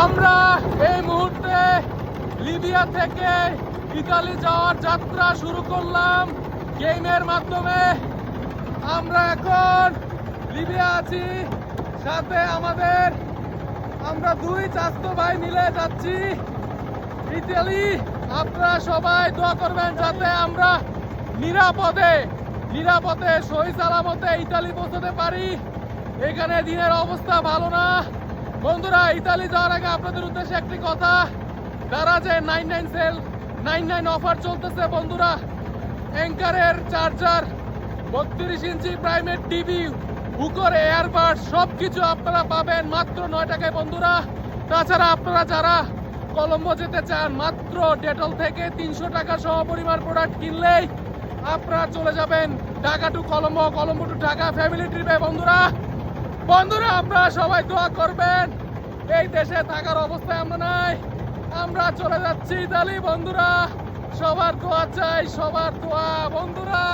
আমরা এই মুহূর্তে লিবিয়া থেকে ইতালি যাওয়ার যাত্রা শুরু করলাম। গেমের মাধ্যমে আমরা এখন লিবিয়া আছি। সাথে আমাদের আমরা দুই চাস্তো ভাই মিলে যাচ্ছি। ইতালি, আপনারা সবাই দোয়া করবেন যাতে আমরা নিরাপদে নিরাপদে, সহি সালামতে ইতালি পৌঁছতে পারি। এখানে দিনের অবস্থা ভালো না। বন্ধুরা, ইতালি যাওয়ার আগে আপনাদের উদ্দেশ্যে একটি কথা। যারা যে nine nine sale nine nine offer চলতেছে বন্ধুরা। অ্যাঙ্কারের চার্জার বত্রিশ ইঞ্চি প্রাইমেট টিভি হুকর এয়ারবাড সব কিছু আপনারা পাবেন মাত্র নয় টাকায় বন্ধুরা। তাছাড়া আপনারা যারা কলম্বো যেতে চান, মাত্র ডেটল থেকে তিনশো টাকা সহ পরিমাণ প্রোডাক্ট কিনলেই আপনারা চলে যাবেন Dhaka to Colombo Colombo to Dhaka family ট্রিপে বন্ধুরা। আপনারা সবাই দোয়া করবেন। এই দেশে থাকার অবস্থা আমরা নাই আমরা চলে যাচ্ছি ইতালি বন্ধুরা। সবার দোয়া চাই, সবার দোয়া, বন্ধুরা।